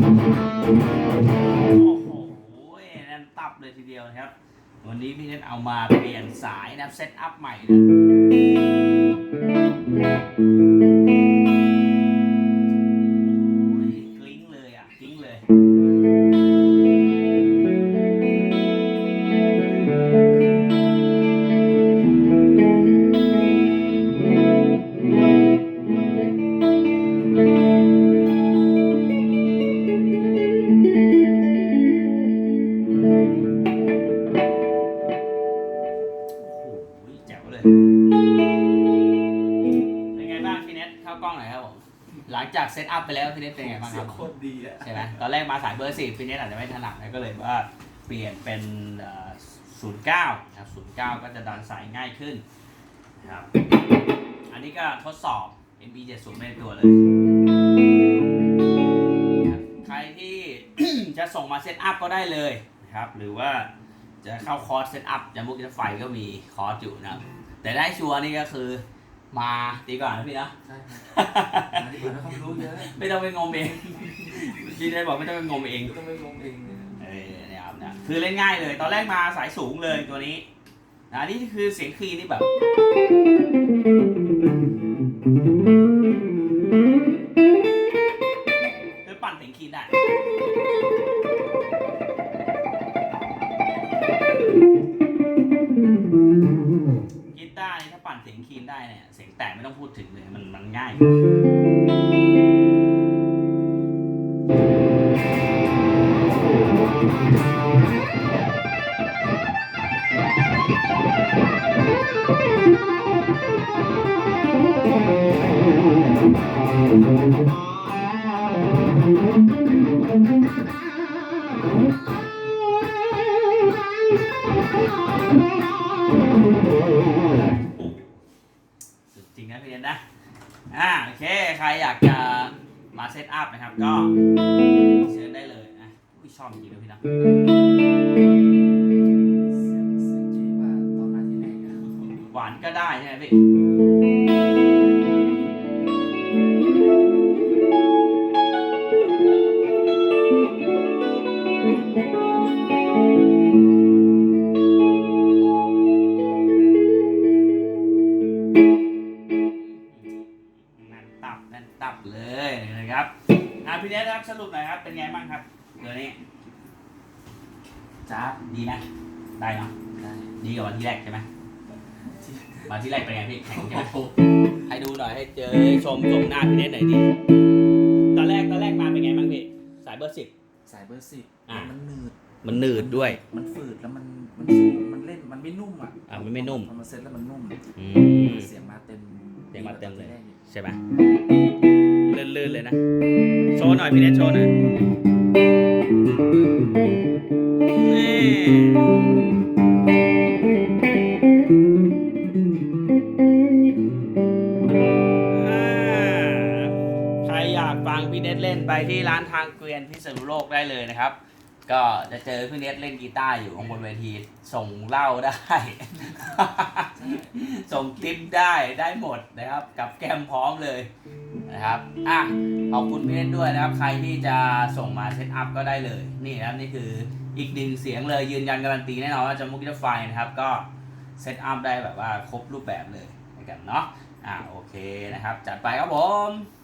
โอ้โหนั่นตับเลยทีเดียวนะครับ วันนี้พี่เน็ตเอามาเปลี่ยนสายนะเซตอัพใหม่นะ จากเซตอัพไปแล้วพี่เน็ตเป็นไงบ้างครับโคตรดีอะใช่ไหมตอนแรกมาสายเบอร์สี่พี่เน็ตอาจจะไม่ถนัดนะก็เลยว่าเปลี่ยนเป็นศูนย์เก้านะครับศูนย์เก้าก็จะดันสายง่ายขึ้นนะครับ อันนี้ก็ทดสอบ MB 7 0ไม่ในตัวเลยนะครับใครที่ จะส่งมาเซตอัพก็ได้เลยนะครับ หรือว่าจะเข้าคอร์สเซตอัพจะมุกจะไฟก็มีคอร์สอยู่นะครับ แต่ได้ชัวร์นี่ก็คือ มาดีกว่านะพี่นะ ใช่ครับอันนี้ผมไม่ความรู้เยอะไม่ต้องไปงมเองพี่ได้บอกไม่ต้องไปงมเอง ต้องไม่งงเองเลยเออเนี่ยครับนะคือเล่นง่ายเลย ตอนแรกมาสายสูงเลยตัวนี้นะนี่คือเสียงคลีนนี่แบบ เสียงแตกไม่ต้องพูดถึงเลยมันมันง่ายสุด ริงนะพี่เรียนนะ อ่าโอเค ใครอยากจะมาเซตอัพนะครับ ก็เชิญได้เลยนะอุ้ยชอบจริงๆเลยพี่นะเสียงเสียงดีกว่าตอนมาที่แรกอะหวานก็ได้ใช่ไหมพี่ ตับนั่นตับเลยนะครับอะพี่เนทครับสรุปหน่อยครับเป็นไงบ้างครับเดี๋ยวนี้จ้าบดีไหมได้เนาะได้ดีกว่าวันที่แรกใช่ไหมมาที่แรกเป็นไงพี่แข็งใช่ไหมให้ดูหน่อยให้เจอชมชมหน้าพี่เนทหน่อยดิตอนแรกตอนแรกมาเป็นไงบ้างพี่สายเบอร์สิบสายเบอร์สิบอะ มันหนืดมันหนืดด้วย มันฝืดแล้วมันมันสูงมันเล่นมันไม่นุ่มอะอะมันไม่นุ่ม พอมาเซ็ตแล้วมันนุ่มอืม เสียงมาเต็ม เสียงมาเต็มเลยดีกว่าตอนที่แรกอีกใช่ไหมลื่นๆเลยนะ โชว์หน่อยพี่เนทโชว์หน่อยนี่อ่าใครอยากฟังพี่เนทเล่นไปที่ร้านทางเกวียนพิษณุโลกได้เลยนะครับ ก็จะเจอพี่เนทเล่นกีตาร์อยู่ข้างบนเวที ส่งเหล้าได้ ส่งคลิปได้ได้หมดนะครับ กับแกมพร้อมเลยนะครับอะขอบคุณพี่เนทด้วยนะครับ ใครที่จะส่งมาเซตอัพก็ได้เลย นี่นะครับนี่คืออีกหนึ่งเสียงเลยยืนยันการันตีแน่นอนว่าจะมุกจะไฟนะครับก็เซตอัพได้แบบว่าครบรูปแบบเลยนะครับเนาะอะโอเคนะครับ จัดไปครับผม